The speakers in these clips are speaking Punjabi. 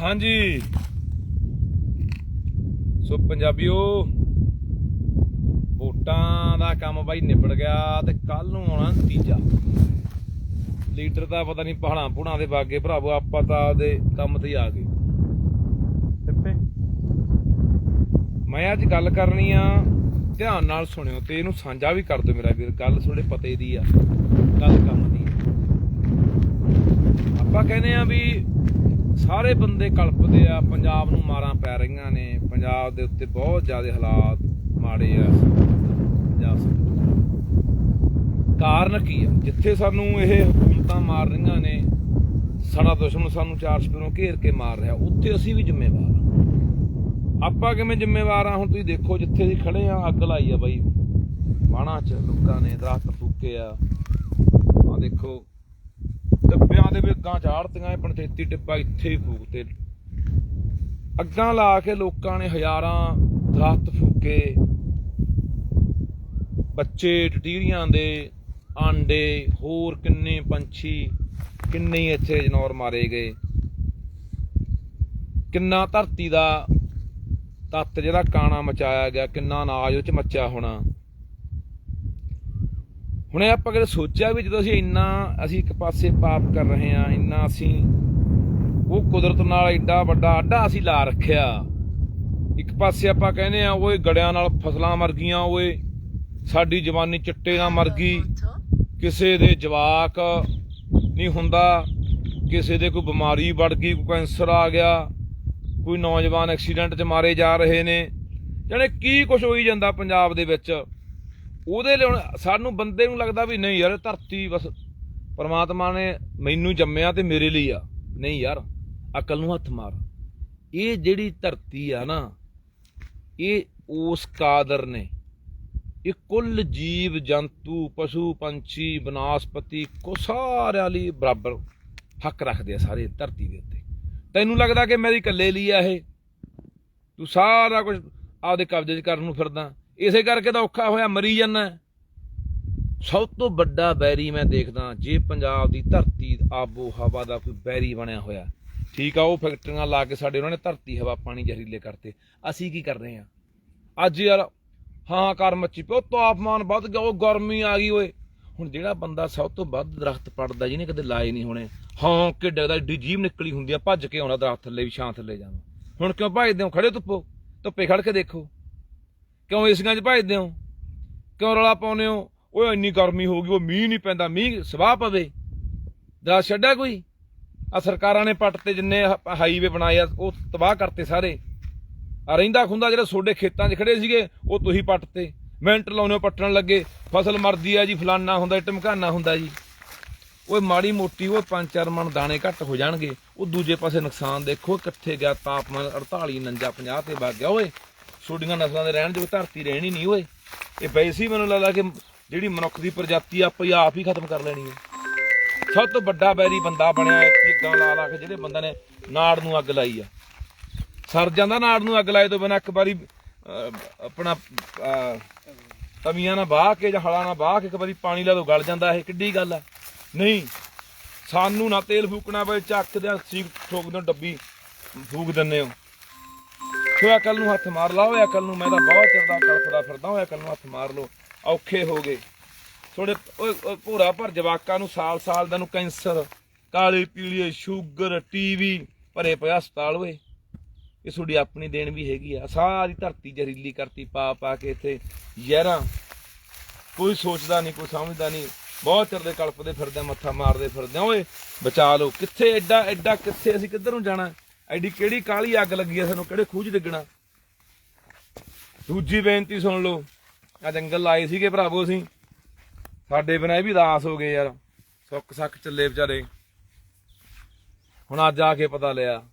ਹਾਂਜੀ। ਸੋ ਪੰਜਾਬੀਓ ਵੋਟਾਂ ਦਾ ਕੰਮ ਬਾਈ ਨਿਬੜ ਗਿਆ ਤੇ ਕੱਲ ਨੂੰ ਆਉਣਾ ਤੀਜਾ। ਲੀਡਰ ਦਾ ਪਤਾ ਨਹੀਂ ਪਹਾੜਾਂ ਪੁਣਾ ਦੇ ਬਾਗੇ ਭਰਾਵੋ ਆਪਾਂ ਤਾਂ ਆਪਦੇ ਕੰਮ ਤੇ ਆ ਗਏ। ਟਿੱਪੇ ਮੈਂ ਅੱਜ ਗੱਲ ਕਰਨੀ ਆ ਧਿਆਨ ਨਾਲ ਸੁਣਿਓ ਤੇ ਇਹਨੂੰ ਸਾਂਝਾ ਵੀ ਕਰ ਦਿਓ ਮੇਰਾ ਵੀਰ ਗੱਲ ਤੁਹਾਡੇ ਪਤੇ ਦੀ ਆ ਗੱਲ ਕੰਮ ਦੀ ਆ। ਆਪਾਂ ਕਹਿੰਦੇ ਆ ਵੀ ਸਾਰੇ ਬੰਦੇ ਕਲਪਦੇ ਆ, ਪੰਜਾਬ ਨੂੰ ਮਾਰਾਂ ਪੈ ਰਹੀਆਂ ਨੇ। ਪੰਜਾਬ ਦੇ ਉੱਤੇ ਬਹੁਤ ਜ਼ਿਆਦਾ ਹਾਲਾਤ ਮਾੜੇ ਆ। ਪੰਜਾਬ ਕਾਰਨ ਕੀ ਆ? ਜਿੱਥੇ ਸਾਨੂੰ ਇਹ ਹਕੂਮਤਾਂ ਮਾਰ ਰਹੀਆਂ ਨੇ, ਸਾਡਾ ਦੁਸ਼ਮਣ ਸਾਨੂੰ ਚਾਰ ਸਪਿਰੋਂ ਘੇਰ ਕੇ ਮਾਰ ਰਿਹਾ। ਉੱਥੇ ਅਸੀਂ ਵੀ ਜ਼ਿੰਮੇਵਾਰ ਆ। ਆਪਾਂ ਕਿਵੇਂ ਜ਼ਿੰਮੇਵਾਰ ਆ? ਹੁਣ ਤੁਸੀਂ ਦੇਖੋ ਜਿੱਥੇ ਅਸੀਂ ਖੜੇ ਆ, ਅੱਗ ਲਾਈ ਆ ਬਾਈ। ਬਾਣਾ ਚ ਲੋਕਾਂ ਨੇ ਦਰਖਤ ਫੂਕੇ ਆ। ਆ ਦੇਖੋ। ਡੱਬਿਆਂ ਦੇ ਵੀ ਅੱਗਾਂ ਚਾੜਤੀਆਂ, ਇਹ ਪੰਚਾਇਤੀ ਡੱਬਾ ਇੱਥੇ ਹੀ ਫੂਕਤੇ। ਅੱਗਾਂ ਲਾ ਕੇ ਲੋਕਾਂ ਨੇ ਹਜ਼ਾਰਾਂ ਦਰਖਤ ਫੂਕੇ। ਬੱਚੇ ਟਟੀਰੀਆਂ ਦੇ ਆਂਡੇ, ਹੋਰ ਕਿੰਨੇ ਪੰਛੀ, ਕਿੰਨੇ ਇੱਥੇ ਜਨੌਰ ਮਾਰੇ ਗਏ। ਕਿੰਨਾ ਧਰਤੀ ਦਾ ਤੱਤ ਜਿਹੜਾ ਕਾਣਾ ਮਚਾਇਆ ਗਿਆ, ਕਿੰਨਾ ਅਨਾਜ ਉਹ ਚ ਮੱਚਿਆ ਹੋਣਾ। ਹੁਣ ਇਹ ਆਪਾਂ ਕਦੇ ਸੋਚਿਆ ਵੀ ਜਦੋਂ ਅਸੀਂ ਇੰਨਾ ਅਸੀਂ ਇੱਕ ਪਾਸੇ ਪਾਪ ਕਰ ਰਹੇ ਹਾਂ, ਇੰਨਾ ਅਸੀਂ ਉਹ ਕੁਦਰਤ ਨਾਲ ਐਡਾ ਵੱਡਾ ਆਡਾ ਅਸੀਂ ਲਾ ਰੱਖਿਆ। ਇੱਕ ਪਾਸੇ ਆਪਾਂ ਕਹਿੰਦੇ ਆ ਓਏ ਗੜਿਆਂ ਨਾਲ ਫਸਲਾਂ ਮਰ ਗਈਆਂ, ਓਏ ਸਾਡੀ ਜਵਾਨੀ ਚਿੱਟੇ ਨਾਲ ਮਰ ਗਈ। ਕਿਸੇ ਦੇ ਜਵਾਕ ਨਹੀਂ ਹੁੰਦਾ, ਕਿਸੇ ਦੇ ਕੋਈ ਬਿਮਾਰੀ ਵੜ ਗਈ, ਕੋਈ ਕੈਂਸਰ ਆ ਗਿਆ, ਕੋਈ ਨੌਜਵਾਨ ਐਕਸੀਡੈਂਟ 'ਚ ਮਾਰੇ ਜਾ ਰਹੇ ਨੇ। ਜਾਣੇ ਕੀ ਕੁਝ ਹੋਈ ਜਾਂਦਾ ਪੰਜਾਬ ਦੇ ਵਿੱਚ? ਉਹਦੇ ਲਈ ਹੁਣ ਸਾਨੂੰ ਬੰਦੇ ਨੂੰ ਲੱਗਦਾ ਵੀ ਨਹੀਂ ਯਾਰ, ਧਰਤੀ ਬਸ ਪਰਮਾਤਮਾ ਨੇ ਮੈਨੂੰ ਜੰਮਿਆ ਤੇ ਮੇਰੇ ਲਈ ਆ। ਨਹੀਂ ਯਾਰ, ਅਕਲ ਨੂੰ ਹੱਥ ਮਾਰ। ਇਹ ਜਿਹੜੀ ਧਰਤੀ ਆ ਨਾ, ਇਹ ਉਸ ਕਾਦਰ ਨੇ। ਇਹ ਕੁੱਲ ਜੀਵ, ਜੰਤੂ, ਪਸ਼ੂ, ਪੰਛੀ, ਬਨਾਸਪਤੀ ਕੋ ਸਾਰਿਆਂ ਲਈ ਬਰਾਬਰ ਹੱਕ ਰੱਖਦੇ ਆ ਸਾਰੇ ਧਰਤੀ ਦੇ ਉੱਤੇ। ਤੈਨੂੰ ਲੱਗਦਾ ਕਿ ਮੇਰੀ ਇਕੱਲੇ ਲਈ ਆ ਇਹ? ਤੂੰ ਸਾਰਾ ਕੁਝ ਆਪਦੇ ਕਬਜ਼ੇ 'ਚ ਕਰਨ ਨੂੰ ਫਿਰਦਾ। ਇਸੇ ਕਰਕੇ ਤਾਂ ਔਖਾ ਹੋਇਆ ਮਰੀ ਜਾਂਦਾ ਸਭ ਤੋਂ ਵੱਡਾ ਬੈਰੀ ਮੈਂ ਦੇਖਦਾ ਜੇ ਪੰਜਾਬ ਦੀ ਧਰਤੀ ਆਬੋ ਹਵਾ ਦਾ ਕੋਈ ਬੈਰੀ ਬਣਿਆ ਹੋਇਆ। ਠੀਕ ਆ, ਉਹ ਫੈਕਟਰੀਆਂ ਲਾ ਕੇ ਸਾਡੇ ਉਹਨਾਂ ਨੇ ਧਰਤੀ ਹਵਾ ਪਾਣੀ ਜ਼ਹਿਰੀਲੇ ਕਰਤੇ। ਅਸੀਂ ਕੀ ਕਰ ਰਹੇ ਆ ਅੱਜ ਯਾਰ, ਹਾਂ ਕਰ ਮੱਚੀ ਪਿਓ ਤਾਪਮਾਨ ਵੱਧ ਗਿਆ, ਉਹ ਗਰਮੀ ਆ ਗਈ ਓਏ। ਹੁਣ ਜਿਹੜਾ ਬੰਦਾ ਸਭ ਤੋਂ ਵੱਧ ਦਰਖਤ ਪੜਦਾ, ਜਿਹਨੇ ਕਦੇ ਲਾਏ ਨਹੀਂ ਹੋਣੇ, ਹਾਂ ਕਿ ਡਰਦਾ ਏਡੀ ਜੀਭ ਨਿਕਲੀ ਹੁੰਦੀ ਆ, ਭੱਜ ਕੇ ਆਉਣਾ ਦਰਖਤ ਥੱਲੇ ਵੀ ਛਾਂ ਥੱਲੇ ਜਾਣਾ ਹੁਣ ਕਿਉਂ ਭੱਜਦੇ ਹੋ? ਖੜੇ ਧੁੱਪੋ, ਧੁੱਪੇ ਖੜ ਕੇ ਦੇਖੋ। ਕਿਉਂ ਏਸੀਆਂ 'ਚ ਭੱਜਦੇ ਹੋ? ਕਿਉਂ ਰੌਲਾ ਪਾਉਂਦੇ ਹੋ? ਓਏ ਇੰਨੀ ਗਰਮੀ ਹੋ ਗਈ, ਉਹ ਮੀਂਹ ਨਹੀਂ ਪੈਂਦਾ, ਮੀਂਹ ਸਵਾਹ ਪਵੇ। ਦਾ ਛੱਡਿਆ ਕੋਈ? ਆ ਸਰਕਾਰਾਂ ਨੇ ਪੱਟ ਤੇ ਜਿੰਨੇ ਹਾਈਵੇ ਬਣਾਏ ਆ, ਉਹ ਤਬਾਹ ਕਰਤੇ ਸਾਰੇ। ਆ ਰਹਿੰਦਾ ਖੁੰਦਾ ਜਿਹੜਾ ਤੁਹਾਡੇ ਖੇਤਾਂ 'ਚ ਖੜੇ ਸੀਗੇ, ਉਹ ਤੁਸੀਂ ਪੱਟ ਤੇ। ਮਿੰਟ ਲਾਉਣੇ ਪੱਟਣ ਲੱਗੇ, ਫਸਲ ਮਰਦੀ ਆ ਜੀ, ਫਲਾਨਾ ਹੁੰਦਾ ਟਮਕਾਨਾ ਹੁੰਦਾ ਜੀ। ਓਏ ਮਾੜੀ ਮੋਟੀ ਉਹ ਪੰਜ ਚਾਰ ਮਣ ਦਾਣੇ ਘੱਟ ਹੋ ਜਾਣਗੇ, ਉਹ ਦੂਜੇ ਪਾਸੇ ਨੁਕਸਾਨ ਦੇਖੋ, ਕਿੱਥੇ ਗਿਆ ਤਾਪਮਾਨ 48 49 50 ਤੇ ਵੱਗ ਗਿਆ। ਓਏ ਛੋਟੀਆਂ ਨਸਲਾਂ ਦੇ ਰਹਿਣ ਜੋ ਧਰਤੀ ਰਹਿਣੀ ਨਹੀਂ ਓਏ। ਇਹ ਵੈਸੇ ਹੀ ਮੈਨੂੰ ਲੱਗਦਾ ਕਿ ਜਿਹੜੀ ਮਨੁੱਖ ਦੀ ਪ੍ਰਜਾਤੀ ਆਪਾਂ ਹੀ ਆਪ ਹੀ ਖਤਮ ਕਰ ਲੈਣੀ ਹੈ ਸਭ ਤੋਂ ਵੱਡਾ ਬੈਰੀ ਬੰਦਾ ਬਣਿਆ ਇੱਕਾਂ ਲਾ ਲਾ ਕੇ ਜਿਹੜੇ ਬੰਦੇ ਨੇ ਨਾੜ ਨੂੰ ਅੱਗ ਲਾਈ ਆ। ਸਰ ਜਾਂਦਾ ਨਾੜ ਨੂੰ ਅੱਗ ਲਾਏ ਤੋਂ ਬਿਨਾਂ ਇੱਕ ਵਾਰੀ ਆਪਣਾ ਤਮੀਆਂ ਨਾਲ ਬਾਹ ਕੇ ਜਾਂ ਹਲਾਂ ਨਾਲ ਬਾਹ ਕੇ ਇੱਕ ਵਾਰੀ ਪਾਣੀ ਲਾ ਦੋ, ਗਲ ਜਾਂਦਾ ਇਹ, ਕਿੱਡੀ ਗੱਲ ਆ। ਨਹੀਂ, ਸਾਨੂੰ ਨਾ ਤੇਲ ਫੂਕਣਾ ਪਏ ਚੱਕ ਦੇ ਸੀਕ ਠੋਕ ਦਿਓ ਡੱਬੀ ਫੂਕ ਦਿੰਨੇ ਹੋ। ਸੋ ਅਕਲ ਨੂੰ ਹੱਥ ਮਾਰ ਲਾਓ ਅਕਲ ਨੂੰ ਮੈਂ ਤਾਂ ਬਹੁਤ ਚਿਰ ਕਲਪਦਾ ਫਿਰਦਾ ਹਾਂ ਅਕਲ ਨੂੰ ਹੱਥ ਮਾਰ ਲਓ। ਔਖੇ ਹੋ ਗਏ। ਥੋੜੇ ਭੂਰਾ ਭਰ ਜਵਾਕਾਂ ਨੂੰ ਸਾਲ ਸਾਲ ਦਾ ਨੂੰ ਕੈਂਸਰ, ਕਾਲੀ ਪੀਲੀ, ਸ਼ੂਗਰ, ਟੀਵੀ, ਭਰੇ ਪਿਆ ਹਸਪਤਾਲ ਓਏ। ਇਹ ਤੁਹਾਡੀ ਆਪਣੀ ਦੇਣ ਵੀ ਹੈਗੀ ਆ। ਸਾਰੀ ਧਰਤੀ ਜ਼ਹਿਰੀਲੀ ਕਰਤੀ, ਪਾ ਪਾ ਕੇ ਇੱਥੇ ਜ਼ਹਿਰਾਂ ਕੋਈ ਸੋਚਦਾ ਨਹੀਂ, ਕੋਈ ਸਮਝਦਾ ਨਹੀਂ। ਬਹੁਤ ਚਿਰ ਦੇ ਕਲਪਦੇ ਫਿਰਦੇ ਮੱਥਾ ਮਾਰਦੇ ਫਿਰਦੇ ਆ। ਓਏ, ਬਚਾ ਲਓ। ਕਿੱਥੇ ਐਡਾ ਐਡਾ, ਕਿੱਥੇ ਅਸੀਂ ਕਿੱਧਰ ਨੂੰ ਜਾਣਾ? ਐਡੀ ਕਿਹੜੀ ਕਾਲੀ ਅੱਗ ਲੱਗੀ ਆ ਸਾਨੂੰ? ਕਿਹੜੇ ਖੂਜ ਡਿੱਗਣਾ? ਦੂਜੀ ਬੇਨਤੀ ਸੁਣ ਲਓ। ਆ ਜੰਗਲ ਲਾਏ ਸੀਗੇ ਭਰਾਵੋ ਅਸੀਂ। ਸਾਡੇ ਬਿਨਾਂ ਇਹ ਵੀ ਉਦਾਸ ਹੋ ਗਏ ਯਾਰ। ਸੁੱਕ ਸੱਕ ਚੱਲੇ ਵਿਚਾਰੇ। ਹੁਣ ਅੱਜ ਆ ਕੇ ਪਤਾ ਲਿਆ।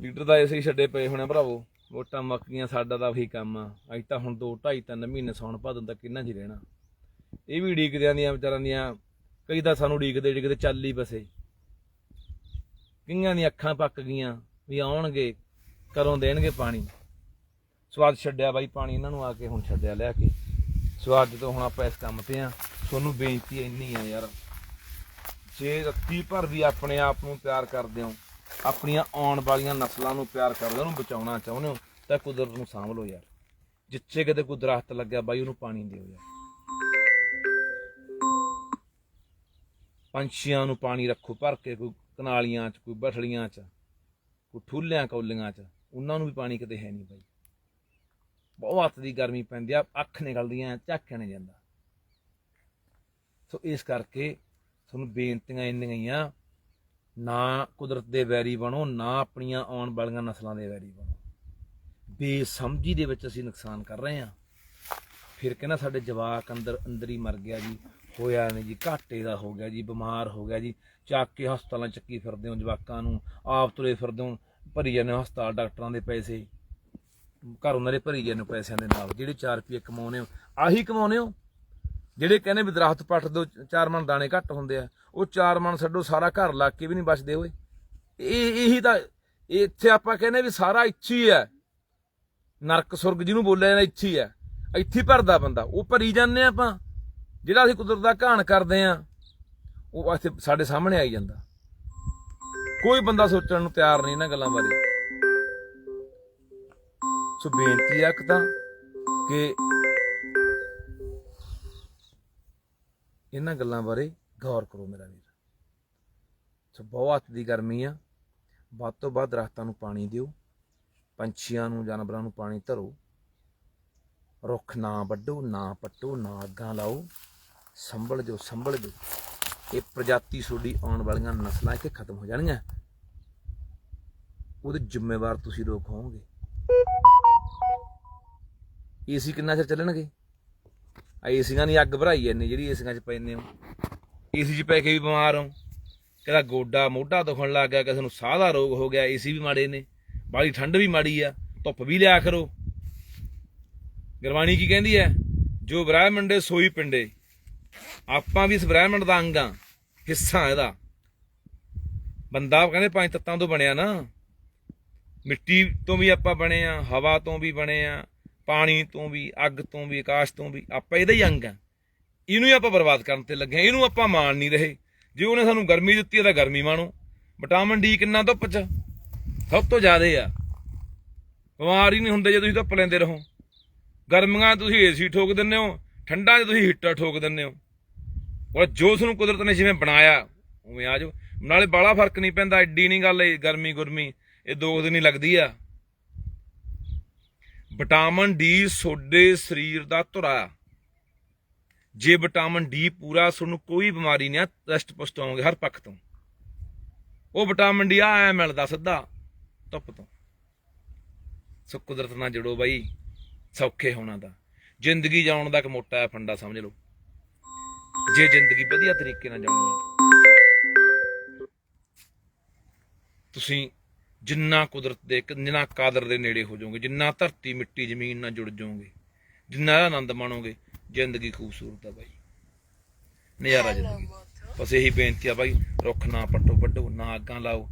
ਲੀਡਰ ਦਾ ਐਸੇ ਹੀ ਛੱਡੇ ਪਏ ਹੋਣੇ ਭਰਾਵੋ। ਵੋਟਾਂ ਮੱਕੀਆਂ ਸਾਡਾ ਤਾਂ ਉਹੀ ਕੰਮ ਆ। ਅੱਜ ਤਾਂ ਹੁਣ 2 2.5 3 ਮਹੀਨੇ ਸੌਣ ਭਾਦਨ ਤੱਕ ਕਿੰਨਾ ਜੀ ਰਹਿਣਾ। ਇਹ ਵੀ ਉਡੀਕਦੇ ਦੀਆਂ ਵਿਚਾਰਾਂ ਦੀਆਂ, ਕਈ ਤਾਂ ਸਾਨੂੰ ਉਡੀਕਦੇ ਉਡੀਕਦੇ ਚੱਲ ਹੀ ਬਸੇ ਕਈਆਂ ਦੀਆਂ ਅੱਖਾਂ ਪੱਕ ਗਈਆਂ ਵੀ ਆਉਣਗੇ ਕਰੋਂ ਦੇਣਗੇ ਪਾਣੀ। ਸਵਾਦ ਛੱਡਿਆ ਬਾਈ ਪਾਣੀ, ਇਹਨਾਂ ਨੂੰ ਆ ਕੇ ਹੁਣ ਛੱਡਿਆ ਲਿਆ ਕੇ। ਸਵਾਦ ਤੋਂ ਹੁਣ ਆਪਾਂ ਇਸ ਕੰਮ ਤੇ ਆ, ਤੁਹਾਨੂੰ ਬੇਨਤੀ ਇੰਨੀ ਆ ਯਾਰ। ਜੇ ਰੱਤੀ ਭਰ ਵੀ ਆਪਣੇ ਆਪ ਨੂੰ ਪਿਆਰ ਕਰਦੇ ਹੋ, ਆਪਣੀਆਂ ਆਉਣ ਵਾਲੀਆਂ ਨਸਲਾਂ ਨੂੰ ਪਿਆਰ ਕਰਦੇ ਹੋ, ਉਹਨੂੰ ਬਚਾਉਣਾ ਚਾਹੁੰਦੇ ਹੋ, ਤਾਂ ਕੁਦਰਤ ਨੂੰ ਸਾਂਭ ਲਓ ਯਾਰ। ਜਿੱਥੇ ਕਿਤੇ ਕੋਈ ਦਰਖਤ ਲੱਗਿਆ ਬਾਈ, ਉਹਨੂੰ ਪਾਣੀ ਦਿਓ ਯਾਰ। ਪੰਛੀਆਂ ਨੂੰ ਪਾਣੀ ਰੱਖੋ, ਭਰ ਕੇ ਕੋਈ ਕਨਾਲੀਆਂ 'ਚ, ਕੋਈ ਬਠੜੀਆਂ 'ਚ, ਕੋਈ ਠੂਲਿਆਂ ਕੌਲੀਆਂ 'ਚ, ਉਹਨਾਂ ਨੂੰ ਵੀ ਪਾਣੀ ਕਿਤੇ ਹੈ ਨਹੀਂ ਬਾਈ। ਬਹੁਤ ਹੱਥ ਦੀ ਗਰਮੀ ਪੈਂਦੀ ਆ, ਅੱਖ ਨਿਕਲਦੀਆਂ ਝਾਕਿਆ ਨਹੀਂ ਜਾਂਦਾ। ਸੋ ਇਸ ਕਰਕੇ ਤੁਹਾਨੂੰ ਬੇਨਤੀਆਂ ਇੰਨੀਆਂ ਹੀ ਆ, ਨਾ ਕੁਦਰਤ ਦੇ ਵੈਰੀ ਬਣੋ, ਨਾ ਆਪਣੀਆਂ ਆਉਣ ਵਾਲੀਆਂ ਨਸਲਾਂ ਦੇ ਵੈਰੀ ਬਣੋ। ਬੇਸਮਝੀ ਦੇ ਵਿੱਚ ਅਸੀਂ ਨੁਕਸਾਨ ਕਰ ਰਹੇ ਹਾਂ ਫਿਰ ਕਹਿੰਦਾ ਸਾਡੇ ਜਵਾਕ ਅੰਦਰ ਅੰਦਰ ਹੀ ਮਰ ਗਿਆ ਜੀ। ਹੋਇਆ ਨਹੀਂ ਜੀ, ਘਾਟੇ ਦਾ ਹੋ ਗਿਆ ਜੀ, ਬਿਮਾਰ ਹੋ ਗਿਆ ਜੀ, ਚੱਕ ਕੇ ਹਸਪਤਾਲਾਂ ਚੱਕੀ ਫਿਰਦੇ ਹੋ ਜਵਾਕਾਂ ਨੂੰ, ਆਪ ਤੁਰੇ ਫਿਰਦੇ ਹੋ, ਭਰੀ ਜਾਂਦੇ ਹੋ ਹਸਪਤਾਲ ਡਾਕਟਰਾਂ ਦੇ ਪੈਸੇ, ਘਰ ਉਹਨਾਂ ਦੇ ਭਰੀ ਜਾਂਦੇ ਹੋ ਪੈਸਿਆਂ ਦੇ ਨਾਲ, ਜਿਹੜੇ 4 ਰੁਪਏ ਕਮਾਉਨੇ ਹੋ, ਆਹੀ ਕਮਾਉਨੇ ਹੋ? ਜਿਹੜੇ ਕਹਿੰਦੇ ਵੀ ਦਰਖਤ ਪੱਟ ਦੋ, ਚਾਰ ਮਣ ਦਾਣੇ ਘੱਟ ਹੁੰਦੇ ਆ, ਉਹ ਚਾਰ ਮਣ ਛੱਡੋ, ਸਾਰਾ ਘਰ ਲੱਗ ਕੇ ਵੀ ਨਹੀਂ ਬਚਦੇ ਓਏ ਇਹ, ਇਹੀ ਤਾਂ ਇਹ ਇੱਥੇ ਆਪਾਂ ਕਹਿੰਦੇ ਵੀ ਸਾਰਾ ਇੱਥੇ ਹੀ। ਹੈ ਨਰਕ ਸੁਰਗ ਜਿਹਨੂੰ ਬੋਲਿਆ ਜਾਂਦਾ ਇੱਥੇ ਹੀ। ਹੈ ਇੱਥੇ ਭਰਦਾ ਬੰਦਾ, ਉਹ ਭਰੀ ਜਾਂਦੇ ਆ ਆਪਾਂ। ਜਿਹੜਾ ਅਸੀਂ ਕੁਦਰਤ ਦਾ ਘਾਣ ਕਰਦੇ ਆ, ਉਹ ਇੱਥੇ ਸਾਡੇ ਸਾਹਮਣੇ ਆਈ ਜਾਂਦਾ। ਕੋਈ ਬੰਦਾ ਸੋਚਣ ਨੂੰ ਤਿਆਰ ਨਹੀਂ ਇਹਨਾਂ ਗੱਲਾਂ ਬਾਰੇ। ਸੋ ਬੇਨਤੀ ਆ ਇੱਕ ਤਾਂ ਕਿ ਇਹਨਾਂ ਗੱਲਾਂ ਬਾਰੇ ਗੌਰ ਕਰੋ ਮੇਰਾ ਵੀਰ। ਸੋ ਬਹੁਤ ਹੱਥ ਦੀ ਗਰਮੀ ਆ। ਵੱਧ ਤੋਂ ਵੱਧ ਦਰਖਤਾਂ ਨੂੰ ਪਾਣੀ ਦਿਓ। ਪੰਛੀਆਂ ਨੂੰ, ਜਾਨਵਰਾਂ ਨੂੰ ਪਾਣੀ ਧਰੋ। ਰੁੱਖ ਨਾ ਵੱਢੋ, ਨਾ ਪੱਟੋ, ਨਾ ਅੱਗਾਂ ਲਾਓ। ਸੰਭਲ ਜੋ ਸੰਭਲ ਜੋ। ਇਹ ਪ੍ਰਜਾਤੀ ਤੁਹਾਡੀ ਆਉਣ ਵਾਲੀਆਂ ਨਸਲਾਂ ਇੱਥੇ ਖਤਮ ਹੋ ਜਾਣਗੀਆਂ। ਉਹਦੇ ਜ਼ਿੰਮੇਵਾਰ ਤੁਸੀਂ ਲੋਕ ਹੋਵੋਗੇ। ਏਸੀ ਕਿੰਨਾ ਚਿਰ ਚੱਲਣਗੇ? ਆ ਏਸੀਆਂ ਦੀ ਅੱਗ ਭਰਾਈ ਜਾਂਦੇ ਜਿਹੜੀ ਏਸੀਆਂ 'ਚ ਪੈਂਦੇ ਹੋ ਏਸੀ 'ਚ ਪੈ ਕੇ ਵੀ ਬਿਮਾਰ ਹੋ ਕਿਹਦਾ ਗੋਡਾ ਮੋਢਾ ਦੁਖਣ ਲੱਗ ਗਿਆ, ਕਿਸੇ ਨੂੰ ਸਾਹ ਦਾ ਰੋਗ ਹੋ ਗਿਆ, ਏਸੀ ਵੀ ਮਾੜੇ ਨੇ। ਬਾਹਲੀ ਠੰਡ ਵੀ ਮਾੜੀ ਆ, ਧੁੱਪ ਵੀ ਲਿਆ ਕਰੋ। ਗੁਰਬਾਣੀ ਕੀ ਕਹਿੰਦੀ ਹੈ ਜੋ ਬ੍ਰਹਿਮੰਡੇ ਸੋਈ ਪਿੰਡੇ। ਆਪਾਂ ਵੀ ਇਸ ਬ੍ਰਹਿਮੰਡ ਦਾ ਅੰਗ ਆ ਹਿੱਸਾ ਇਹਦਾ। ਬੰਦਾ ਕਹਿੰਦੇ ਪੰਜ ਤੱਤਾਂ ਤੋਂ ਬਣਿਆ ਨਾ। ਮਿੱਟੀ ਤੋਂ ਵੀ ਆਪਾਂ ਬਣੇ ਆ, ਹਵਾ ਤੋਂ ਵੀ ਬਣੇ ਆ, ਪਾਣੀ ਤੋਂ ਵੀ, ਅੱਗ ਤੋਂ ਵੀ, ਆਕਾਸ਼ ਤੋਂ ਵੀ, ਆਪਾਂ ਇਹਦਾ ਹੀ ਅੰਗ ਆ। ਇਹਨੂੰ ਹੀ ਆਪਾਂ ਬਰਬਾਦ ਕਰਨ ਤੇ ਲੱਗੇ ਹਾਂ। ਇਹਨੂੰ ਆਪਾਂ ਮਾਣ ਨਹੀਂ ਰਹੇ। ਜੇ ਉਹਨੇ ਸਾਨੂੰ ਗਰਮੀ ਦਿੱਤੀ ਹੈ ਤਾਂ ਗਰਮੀ ਮਾਣੋ। ਵਿਟਾਮਿਨ ਡੀ ਕਿੰਨਾ ਧੁੱਪ ਚ? ਸਭ ਤੋਂ ਜ਼ਿਆਦਾ ਆ। ਬਿਮਾਰ ਹੀ ਨਹੀਂ ਹੁੰਦੇ ਜੇ ਤੁਸੀਂ ਧੁੱਪ ਲੈਂਦੇ ਰਹੋ। ਗਰਮੀਆਂ 'ਚ ਤੁਸੀਂ ਏਸੀ ਠੋਕ ਦਿੰਦੇ ਹੋ, ਠੰਡਾਂ 'ਚ ਤੁਸੀਂ ਹੀਟਰ ਠੋਕ ਦਿੰਦੇ ਹੋ। ਉਹ ਜੋ ਤੁਹਾਨੂੰ ਕੁਦਰਤ ਨੇ ਜਿਵੇਂ ਬਣਾਇਆ, ਉਵੇਂ ਆ ਜਾਓ। ਨਾਲੇ ਬਾਲਾ ਫ਼ਰਕ ਨਹੀਂ ਪੈਂਦਾ, ਐਡੀ ਨਹੀਂ ਗੱਲ ਇਹ ਗਰਮੀ ਗੁਰਮੀ, ਇਹ ਦੋ ਦਿਨ ਹੀ ਲੱਗਦੀ ਆ। ਵਿਟਾਮਿਨ ਡੀ ਸੋਡੇ ਸਰੀਰ ਦਾ ਧੁਰਾ। ਜੇ ਵਿਟਾਮਿਨ ਡੀ ਪੂਰਾ, ਤੁਹਾਨੂੰ ਕੋਈ ਬਿਮਾਰੀ ਨਹੀਂ ਆ, ਰੈਸਟ ਪੁਸ਼ਟ ਹੋਵੋਗੇ ਹਰ ਪੱਖ ਤੋਂ। ਉਹ ਵਿਟਾਮਿਨ ਡੀ ਆ, ਐ ਮਿਲਦਾ ਸਿੱਧਾ, ਧੁੱਪ ਤੋਂ। ਸੋ ਕੁਦਰਤ ਨਾਲ ਜੁੜੋ ਬਾਈ, ਸੌਖੇ ਹੋਣਾ ਦਾ। ਜ਼ਿੰਦਗੀ ਜਾਉਣ ਦਾ ਇੱਕ ਮੋਟਾ ਜਿਹਾ ਫੰਡਾ ਸਮਝ ਲਓ। ਜੇ ਜ਼ਿੰਦਗੀ ਵਧੀਆ ਤਰੀਕੇ ਨਾਲ ਜਾਣੀ ਹੈ। ਤੁਸੀਂ ਜਿੰਨਾ ਕੁਦਰਤ ਦੇ ਜਿੰਨਾ ਕਾਦਰ ਦੇ ਨੇੜੇ ਹੋ ਜਾਓਗੇ ਜਿੰਨਾ ਧਰਤੀ ਮਿੱਟੀ ਜ਼ਮੀਨ ਨਾਲ ਜੁੜ ਜਾਓਗੇ ਜਿੰਨਾ ਆਨੰਦ ਮਾਣੋਗੇ ਜ਼ਿੰਦਗੀ ਖੂਬਸੂਰਤ ਆ ਬਾਈ। ਨਜ਼ਾਰਾ ਜ਼ਿੰਦਗੀ। ਬਸ ਇਹੀ ਬੇਨਤੀ ਆ ਬਾਈ ਰੁੱਖ ਨਾ ਪੱਟੋ ਵੱਢੋ ਨਾ ਅੱਗਾਂ ਲਾਓ